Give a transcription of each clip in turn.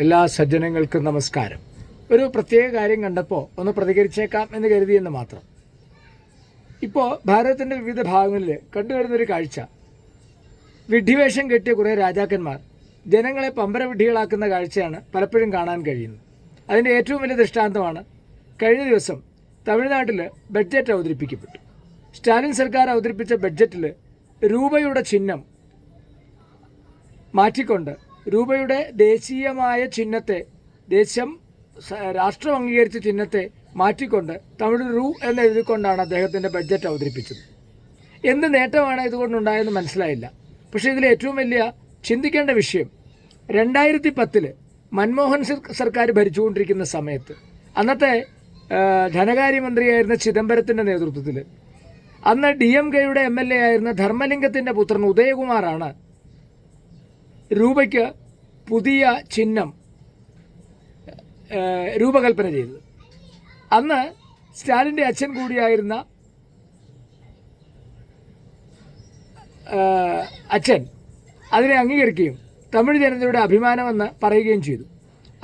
എല്ലാ സജ്ജനങ്ങൾക്കും നമസ്കാരം. ഒരു പ്രത്യേക കാര്യം കണ്ടപ്പോൾ ഒന്ന് പ്രതികരിച്ചേക്കാം എന്ന് കരുതിയെന്ന് മാത്രം. ഇപ്പോൾ ഭാരതത്തിന്റെ വിവിധ ഭാഗങ്ങളിൽ കണ്ടുവരുന്നൊരു കാഴ്ച. വിഡ്ഢിവേഷം കെട്ടിയ കുറേ രാജാക്കന്മാർ ജനങ്ങളെ പമ്പര വിഡ്ഢികളാക്കുന്ന കാഴ്ചയാണ് പലപ്പോഴും കാണാൻ കഴിയുന്നത്. അതിന്റെ ഏറ്റവും വലിയ ദൃഷ്ടാന്തമാണ് കഴിഞ്ഞ ദിവസം തമിഴ്നാട്ടിൽ ബഡ്ജറ്റ് അവതരിപ്പിക്കപ്പെട്ടു. സ്റ്റാലിൻ സർക്കാർ അവതരിപ്പിച്ച ബഡ്ജറ്റിൽ രൂപയുടെ ചിഹ്നം മാറ്റിക്കൊണ്ട് രൂപയുടെ ദേശീയമായ ചിഹ്നത്തെ ദേശം രാഷ്ട്രം അംഗീകരിച്ച ചിഹ്നത്തെ മാറ്റിക്കൊണ്ട് തമിഴ് റൂ എന്ന് എഴുതിക്കൊണ്ടാണ് അദ്ദേഹത്തിന്റെ ബഡ്ജറ്റ് അവതരിപ്പിച്ചത്. എന്ത് നേട്ടമാണ് ഇതുകൊണ്ടുണ്ടായെന്ന് മനസ്സിലായില്ല. പക്ഷേ ഇതിൽ ഏറ്റവും വലിയ ചിന്തിക്കേണ്ട വിഷയം രണ്ടായിരത്തി പത്തിൽ മൻമോഹൻ സർ- സർക്കാർ ഭരിച്ചുകൊണ്ടിരിക്കുന്ന സമയത്ത് അന്നത്തെ ധനകാര്യമന്ത്രിയായിരുന്ന ചിദംബരത്തിന്റെ നേതൃത്വത്തിൽ അന്ന് ഡി എം കെയുടെ എം എൽ എ ആയിരുന്ന ധർമ്മലിംഗത്തിന്റെ പുത്രൻ ഉദയകുമാറാണ് രൂപയ്ക്ക് പുതിയ ചിഹ്നം രൂപകൽപ്പന ചെയ്തത്. അന്ന് സ്റ്റാലിന്റെ അച്ഛൻ കൂടിയായിരുന്ന അച്ഛൻ അതിനെ അംഗീകരിക്കുകയും തമിഴ് ജനതയുടെ അഭിമാനമെന്ന് പറയുകയും ചെയ്തു.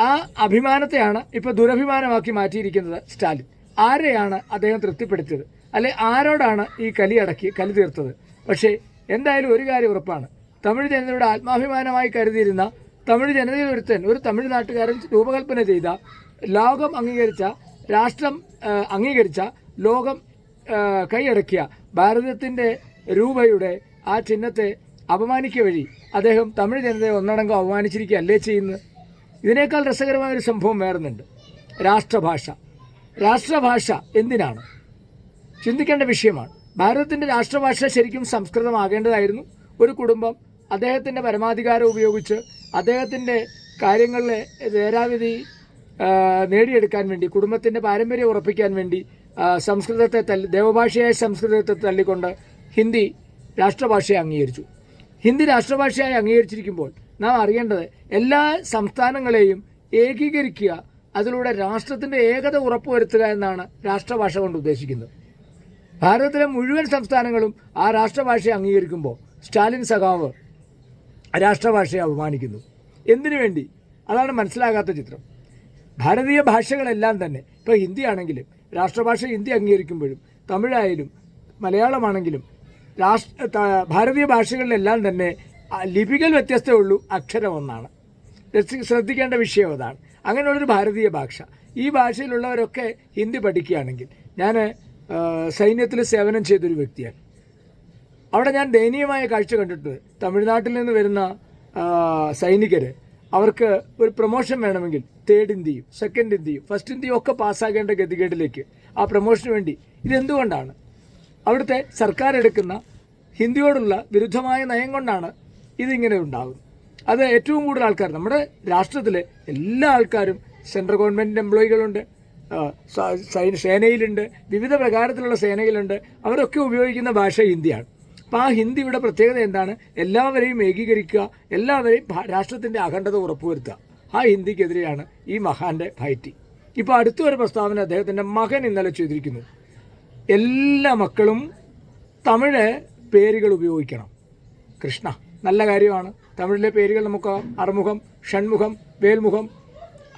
ആ അഭിമാനത്തെയാണ് ഇപ്പോൾ ദുരഭിമാനമാക്കി മാറ്റിയിരിക്കുന്നത് സ്റ്റാലിൻ. ആരെയാണ് അദ്ദേഹം തൃപ്തിപ്പെടുത്തിയത്? അല്ലെ ആരോടാണ് ഈ കലി അടക്കി കലി തീർത്തത്? പക്ഷേ എന്തായാലും ഒരു കാര്യം ഉറപ്പാണ്. തമിഴ് ജനതയുടെ ആത്മാഭിമാനമായി കരുതിയിരുന്ന തമിഴ് ജനതയിൽ ഒരുത്തൻ ഒരു തമിഴ് നാട്ടുകാരൻ രൂപകൽപ്പന ചെയ്ത ലോകം അംഗീകരിച്ച രാഷ്ട്രം അംഗീകരിച്ച ലോകം കൈയടക്കിയ ഭാരതത്തിന്റെ രൂപയുടെ ആ ചിഹ്നത്തെ അപമാനിക്കുക വഴി അദ്ദേഹം തമിഴ് ജനതയെ ഒന്നടങ്കം അപമാനിച്ചിരിക്കുകയല്ലേ ചെയ്യുന്നത്? ഇതിനേക്കാൾ രസകരമായ ഒരു സംഭവം വേറുന്നുണ്ട്. രാഷ്ട്രഭാഷ. രാഷ്ട്രഭാഷ എന്തിനാണ്? ചിന്തിക്കേണ്ട വിഷയമാണ്. ഭാരതത്തിന്റെ രാഷ്ട്രഭാഷ ശരിക്കും സംസ്കൃതമാകേണ്ടതായിരുന്നു. ഒരു കുടുംബം അദ്ദേഹത്തിന്റെ പരമാധികാരം ഉപയോഗിച്ച് അദ്ദേഹത്തിന്റെ കാര്യങ്ങളിലെ നേരാവിധി നേടിയെടുക്കാൻ വേണ്ടി കുടുംബത്തിന്റെ പാരമ്പര്യം ഉറപ്പിക്കാൻ വേണ്ടി സംസ്കൃതത്തെ തല്ലി ദേവഭാഷയായ സംസ്കൃതത്തെ തള്ളിക്കൊണ്ട് ഹിന്ദി രാഷ്ട്രഭാഷയെ അംഗീകരിച്ചു. ഹിന്ദി രാഷ്ട്രഭാഷയായി അംഗീകരിച്ചിരിക്കുമ്പോൾ നാം അറിയേണ്ടത് എല്ലാ സംസ്ഥാനങ്ങളെയും ഏകീകരിക്കുക അതിലൂടെ രാഷ്ട്രത്തിന്റെ ഏകത ഉറപ്പുവരുത്തുക എന്നാണ് രാഷ്ട്രഭാഷ കൊണ്ട് ഉദ്ദേശിക്കുന്നത്. ഭാരതത്തിലെ മുഴുവൻ സംസ്ഥാനങ്ങളും ആ രാഷ്ട്രഭാഷയെ അംഗീകരിക്കുമ്പോൾ സ്റ്റാലിൻ സഖാവ് രാഷ്ട്രഭാഷയെ അപമാനിക്കുന്നു. എന്തിനു വേണ്ടി? അതാണ് മനസ്സിലാകാത്ത ചിത്രം. ഭാരതീയ ഭാഷകളെല്ലാം തന്നെ ഇപ്പോൾ ഹിന്ദി ആണെങ്കിലും രാഷ്ട്രഭാഷ ഹിന്ദി അംഗീകരിക്കുമ്പോഴും തമിഴായാലും മലയാളമാണെങ്കിലും രാഷ്ട്ര ഭാരതീയ ഭാഷകളിലെല്ലാം തന്നെ ലിപികൾ വ്യത്യസ്തമേ ഉള്ളൂ അക്ഷരം ഒന്നാണ്. ശ്രദ്ധിക്കേണ്ട വിഷയം അതാണ്. അങ്ങനെയുള്ളൊരു ഭാരതീയ ഭാഷ. ഈ ഭാഷയിലുള്ളവരൊക്കെ ഹിന്ദി പഠിക്കുകയാണെങ്കിൽ ഞാൻ സൈന്യത്തിൽ സേവനം ചെയ്തൊരു വ്യക്തിയാണ്. അവിടെ ഞാൻ ദയനീയമായ കാഴ്ച കണ്ടിട്ടുണ്ട്. തമിഴ്നാട്ടിൽ നിന്ന് വരുന്ന സൈനികർ അവർക്ക് ഒരു പ്രൊമോഷൻ വേണമെങ്കിൽ തേർഡ് ഇന്ത്യയും സെക്കൻഡ് ഇന്ത്യയും ഫസ്റ്റ് ഇന്ത്യയും ഒക്കെ പാസ്സാകേണ്ട ഗതികേടിലേക്ക് ആ പ്രൊമോഷന് വേണ്ടി. ഇതെന്തുകൊണ്ടാണ്? അവിടുത്തെ സർക്കാർ എടുക്കുന്ന ഹിന്ദിയോടുള്ള വിരുദ്ധമായ നയം കൊണ്ടാണ് ഇതിങ്ങനെ ഉണ്ടാകുന്നത്. അത് ഏറ്റവും കൂടുതൽ ആൾക്കാർ നമ്മുടെ രാഷ്ട്രത്തിലെ എല്ലാ ആൾക്കാരും സെൻട്രൽ ഗവൺമെന്റ് എംപ്ലോയികളുണ്ട് സൈന- സേനയിലുണ്ട് വിവിധ പ്രകാരത്തിലുള്ള സേനയിലുണ്ട് അവരൊക്കെ ഉപയോഗിക്കുന്ന ഭാഷ ഹിന്ദിയാണ്. അപ്പോൾ ആ ഹിന്ദിയുടെ പ്രത്യേകത എന്താണ്? എല്ലാവരെയും ഏകീകരിക്കുക എല്ലാവരെയും രാഷ്ട്രത്തിന്റെ അഖണ്ഡത ഉറപ്പുവരുത്തുക. ആ ഹിന്ദിക്കെതിരെയാണ് ഈ മഹാന്റെ ഫൈറ്റ്. ഇപ്പോൾ അടുത്ത ഒരു പ്രസ്താവന അദ്ദേഹത്തിന്റെ മകൻ ഇന്നലെ ചെയ്തിരിക്കുന്നു. എല്ലാ മക്കളും തമിഴ് പേരുകൾ ഉപയോഗിക്കണം. കൃഷ്ണ നല്ല കാര്യമാണ്. തമിഴിലെ പേരുകൾ നമുക്ക് അറുമുഖം ഷൺമുഖം വേൽമുഖം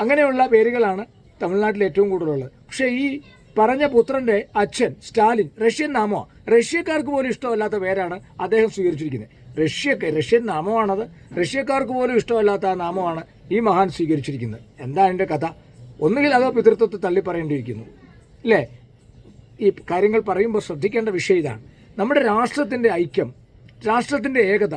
അങ്ങനെയുള്ള പേരുകളാണ് തമിഴ്നാട്ടിൽ ഏറ്റവും കൂടുതലുള്ളത്. പക്ഷേ ഈ പറഞ്ഞ പുത്രന്റെ അച്ഛൻ സ്റ്റാലിൻ റഷ്യൻ നാമോ? റഷ്യക്കാർക്ക് പോലും ഇഷ്ടമല്ലാത്ത പേരാണ് അദ്ദേഹം സ്വീകരിച്ചിരിക്കുന്നത്. Russia Russian നാമമാണത്. റഷ്യക്കാർക്ക് പോലും ഇഷ്ടമല്ലാത്ത ആ നാമമാണ് ഈ മഹാൻ സ്വീകരിച്ചിരിക്കുന്നത്. എന്താണ് എന്റെ കഥ? ഒന്നുകിൽ അതോ പിതൃത്വത്തെ തള്ളിപ്പറയേണ്ടിയിരിക്കുന്നു. അല്ലേ? ഈ കാര്യങ്ങൾ പറയുമ്പോൾ ശ്രദ്ധിക്കേണ്ട വിഷയം ഇതാണ്. നമ്മുടെ രാഷ്ട്രത്തിന്റെ ഐക്യം രാഷ്ട്രത്തിന്റെ ഏകത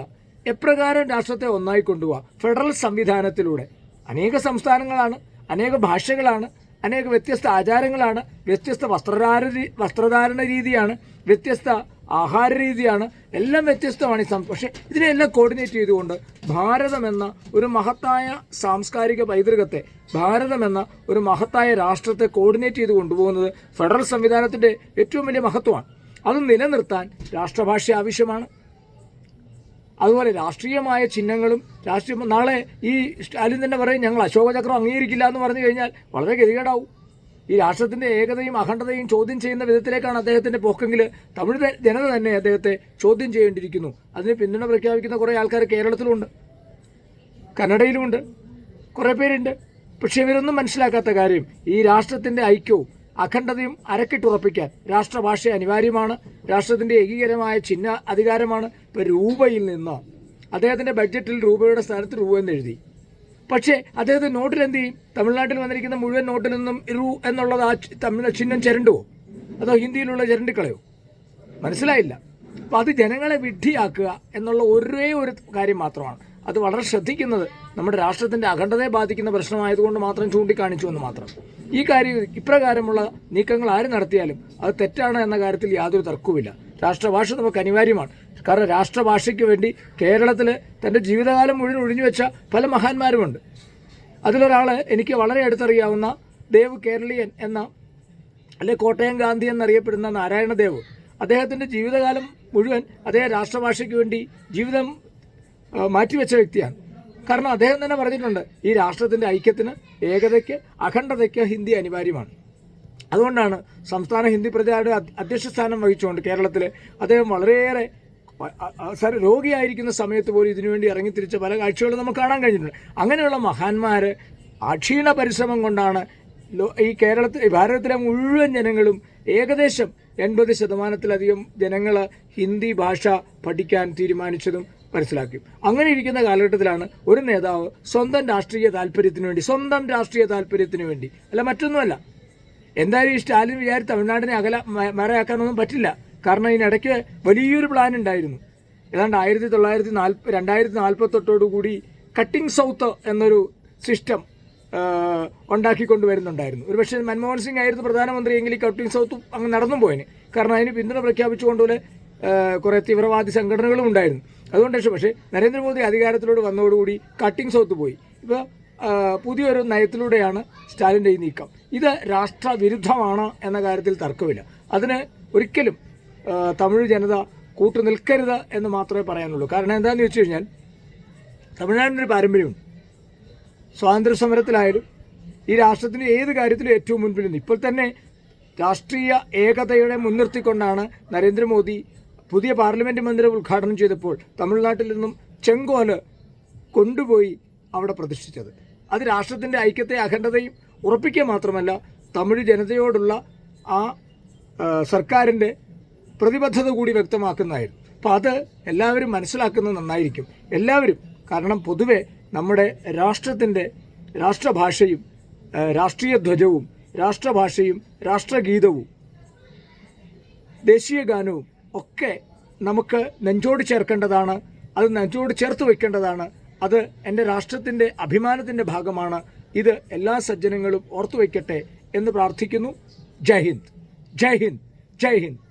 എപ്രകാരം രാഷ്ട്രത്തെ ഒന്നായി കൊണ്ടുപോകാം ഫെഡറൽ സംവിധാനത്തിലൂടെ. അനേക സംസ്ഥാനങ്ങളാണ് അനേക ഭാഷകളാണ് അനേക വ്യത്യസ്ത ആചാരങ്ങളാണ് വ്യത്യസ്ത വസ്ത്രധാര വസ്ത്രധാരണ രീതിയാണ് വ്യത്യസ്ത ആഹാര രീതിയാണ് എല്ലാം വ്യത്യസ്തമാണ് ഈ സം പക്ഷേ ഇതിനെല്ലാം കോർഡിനേറ്റ് ചെയ്തുകൊണ്ട് ഭാരതം എന്ന ഒരു മഹത്തായ സാംസ്കാരിക പൈതൃകത്തെ ഭാരതം എന്ന ഒരു മഹത്തായ രാഷ്ട്രത്തെ കോർഡിനേറ്റ് ചെയ്ത് കൊണ്ടുപോകുന്നത് ഫെഡറൽ സംവിധാനത്തിന്റെ ഏറ്റവും വലിയ മഹത്വമാണ്. അത് നിലനിർത്താൻ രാഷ്ട്രഭാഷ ആവശ്യമാണ്. അതുപോലെ രാഷ്ട്രീയമായ ചിഹ്നങ്ങളും രാഷ്ട്രീയ നാളെ ഈ സ്റ്റാലിൻ തന്നെ പറയും ഞങ്ങൾ അശോകചക്രം അംഗീകരിക്കില്ല എന്ന് പറഞ്ഞു കഴിഞ്ഞാൽ വളരെ ഗതികേടാവും. ഈ രാഷ്ട്രത്തിന്റെ ഏകതയും അഖണ്ഡതയും ചോദ്യം ചെയ്യുന്ന വിധത്തിലേക്കാണ് അദ്ദേഹത്തിന്റെ പോക്കെങ്കിൽ തമിഴ് ജനത തന്നെ അദ്ദേഹത്തെ ചോദ്യം ചെയ്യേണ്ടിയിരിക്കുന്നു. അതിന് പിന്തുണ പ്രഖ്യാപിക്കുന്ന കുറേ ആൾക്കാർ കേരളത്തിലുമുണ്ട് കന്നഡയിലുമുണ്ട്. കുറേ പേരുണ്ട്. പക്ഷേ ഇവരൊന്നും മനസ്സിലാക്കാത്ത കാര്യം ഈ രാഷ്ട്രത്തിന്റെ ഐക്യവും അഖണ്ഡതയും അരക്കിട്ടുറപ്പിക്കാൻ രാഷ്ട്രഭാഷ അനിവാര്യമാണ്. രാഷ്ട്രത്തിന്റെ ഏകീകരമായ ചിഹ്ന അധികാരമാണ് ഇപ്പൊ രൂപയിൽ നിന്ന്. അദ്ദേഹത്തിന്റെ ബഡ്ജറ്റിൽ രൂപയുടെ സ്ഥാനത്ത് രൂപ എന്ന് എഴുതി. പക്ഷേ അദ്ദേഹത്തെ നോട്ടിൽ എന്ത് ചെയ്യും? തമിഴ്നാട്ടിൽ വന്നിരിക്കുന്ന മുഴുവൻ നോട്ടിൽ നിന്നും രു എന്നുള്ളത് ആ തമിഴ് ചിഹ്നം ചിരണ്ടുവോ അതോ ഹിന്ദിയിലുള്ള ചിരണ്ടിക്കളയോ മനസ്സിലായില്ല. അപ്പം അത് ജനങ്ങളെ വിഡ്ഢിയാക്കുക എന്നുള്ള ഒരേ ഒരു കാര്യം മാത്രമാണ്. അത് വളരെ ശ്രദ്ധിക്കുന്നത് നമ്മുടെ രാഷ്ട്രത്തിന്റെ അഖണ്ഡതയെ ബാധിക്കുന്ന പ്രശ്നമായതുകൊണ്ട് മാത്രം ചൂണ്ടിക്കാണിച്ചു എന്ന് മാത്രം. ഈ കാര്യം ഇപ്രകാരമുള്ള നീക്കങ്ങൾ ആര് നടത്തിയാലും അത് തെറ്റാണ് എന്ന കാര്യത്തിൽ യാതൊരു തർക്കവുമില്ല. രാഷ്ട്രഭാഷ നമുക്ക് അനിവാര്യമാണ്. കാരണം രാഷ്ട്രഭാഷയ്ക്ക് വേണ്ടി കേരളത്തിൽ തന്റെ ജീവിതകാലം മുഴുവൻ ഒഴിഞ്ഞു വെച്ച പല മഹാന്മാരുമുണ്ട്. അതിലൊരാൾ എനിക്ക് വളരെ അടുത്തറിയാവുന്ന ദേവ് കേരളീയൻ എന്ന അല്ലെ കോട്ടയം ഗാന്ധി എന്നറിയപ്പെടുന്ന നാരായണദേവ് അദ്ദേഹത്തിന്റെ ജീവിതകാലം മുഴുവൻ അദ്ദേഹം രാഷ്ട്രഭാഷയ്ക്ക് വേണ്ടി ജീവിതം മാറ്റിവെച്ച വ്യക്തിയാണ്. കാരണം അദ്ദേഹം തന്നെ പറഞ്ഞിട്ടുണ്ട് ഈ രാഷ്ട്രത്തിന്റെ ഐക്യത്തിന് ഏകതയ്ക്ക് അഖണ്ഡതയ്ക്ക് ഹിന്ദി അനിവാര്യമാണ്. അതുകൊണ്ടാണ് സംസ്ഥാന ഹിന്ദി പ്രചാരണ അധ്യക്ഷ സ്ഥാനം വഹിച്ചുകൊണ്ട് കേരളത്തിലെ അദ്ദേഹം വളരെയേറെ സാർ രോഗിയായിരിക്കുന്ന സമയത്ത് പോലും ഇതിനുവേണ്ടി ഇറങ്ങിത്തിരിച്ച പല കാഴ്ചകളും നമുക്ക് കാണാൻ കഴിഞ്ഞിട്ടുണ്ട്. അങ്ങനെയുള്ള മഹാന്മാർ അക്ഷീണ പരിശ്രമം കൊണ്ടാണ് ഈ കേരളത്തിൽ ഭാരതത്തിലെ മുഴുവൻ ജനങ്ങളും ഏകദേശം എൺപത് ശതമാനത്തിലധികം ജനങ്ങൾ ഹിന്ദി ഭാഷ പഠിക്കാൻ തീരുമാനിച്ചതും മനസ്സിലാക്കും. അങ്ങനെ ഇരിക്കുന്ന കാലഘട്ടത്തിലാണ് ഒരു നേതാവ് സ്വന്തം രാഷ്ട്രീയ താല്പര്യത്തിന് വേണ്ടി സ്വന്തം രാഷ്ട്രീയ താല്പര്യത്തിന് വേണ്ടി. അല്ല മറ്റൊന്നുമല്ല. എന്തായാലും ഈ സ്റ്റാലിൻ വിചാരിച്ച് തമിഴ്നാടിനെ അകല മറയാക്കാനൊന്നും പറ്റില്ല. കാരണം ഇതിനിടയ്ക്ക് വലിയൊരു പ്ലാൻ ഉണ്ടായിരുന്നു. ഏതാണ്ട് ആയിരത്തി തൊള്ളായിരത്തി നാൽപ്പ രണ്ടായിരത്തി നാൽപ്പത്തെട്ടോടു കൂടി കട്ടിംഗ് സൗത്ത് എന്നൊരു സിസ്റ്റം ഉണ്ടാക്കിക്കൊണ്ട് വരുന്നുണ്ടായിരുന്നു. ഒരു പക്ഷേ മൻമോഹൻ സിംഗ് ആയിരുന്നു പ്രധാനമന്ത്രി എങ്കിൽ ഈ കട്ടിംഗ് സൗത്ത് അങ്ങ് നടന്നു പോയിന്. കാരണം അതിന് പിന്തുണ പ്രഖ്യാപിച്ചുകൊണ്ടുപോലെ കുറേ തീവ്രവാദി സംഘടനകളും ഉണ്ടായിരുന്നു. അതുകൊണ്ട് പക്ഷേ പക്ഷേ നരേന്ദ്രമോദി അധികാരത്തിലൂടെ വന്നതോടുകൂടി കട്ടിങ് സൗത്ത് പോയി. ഇപ്പോൾ പുതിയൊരു നയത്തിലൂടെയാണ് സ്റ്റാലിന്റെ ഈ നീക്കം. ഇത് രാഷ്ട്രവിരുദ്ധമാണ് എന്ന കാര്യത്തിൽ തർക്കമില്ല. അതിന് ഒരിക്കലും തമിഴ് ജനത കൂട്ടു നിൽക്കരുത് എന്ന് മാത്രമേ പറയാനുള്ളൂ. കാരണം എന്താണെന്ന് വെച്ച് കഴിഞ്ഞാൽ തമിഴ്നാടിനൊരു പാരമ്പര്യമുണ്ട്. സ്വാതന്ത്ര്യ സമരത്തിലായാലും ഈ രാഷ്ട്രത്തിന് ഏത് കാര്യത്തിലും ഏറ്റവും മുൻപിൽ നിന്ന് ഇപ്പോൾ തന്നെ രാഷ്ട്രീയ ഏകതയുടെ മുൻനിർത്തിക്കൊണ്ടാണ് നരേന്ദ്രമോദി പുതിയ പാർലമെന്റ് മന്ദിരം ഉദ്ഘാടനം ചെയ്തപ്പോൾ തമിഴ്നാട്ടിൽ നിന്നും ചെങ്കോൽ കൊണ്ടുപോയി അവിടെ പ്രതിഷ്ഠിച്ചത്. അത് രാഷ്ട്രത്തിന്റെ ഐക്യത്തെ അഖണ്ഡതയും ഉറപ്പിക്കുക മാത്രമല്ല തമിഴ് ജനതയോടുള്ള ആ സർക്കാരിന്റെ പ്രതിബദ്ധത കൂടി വ്യക്തമാക്കുന്നതായിരുന്നു. അപ്പോൾ അത് എല്ലാവരും മനസ്സിലാക്കുന്നത് നന്നായിരിക്കും. എല്ലാവരും കാരണം പൊതുവെ നമ്മുടെ രാഷ്ട്രത്തിന്റെ രാഷ്ട്രഭാഷയും രാഷ്ട്രീയ ധ്വജവും രാഷ്ട്രഭാഷയും രാഷ്ട്രഗീതവും ദേശീയ ഗാനവും ഒക്കെ നമുക്ക് നെഞ്ചോട് ചേർക്കേണ്ടതാണ് അത് നെഞ്ചോട് ചേർത്ത് വയ്ക്കേണ്ടതാണ്. അത് എന്റെ രാഷ്ട്രത്തിന്റെ അഭിമാനത്തിന്റെ ഭാഗമാണ്. ഇത് എല്ലാ സജ്ജനങ്ങളും ഓർത്തു വയ്ക്കട്ടെ എന്ന് പ്രാർത്ഥിക്കുന്നു. ജയ് ഹിന്ദ്. ജയ് ഹിന്ദ്. ജയ് ഹിന്ദ്.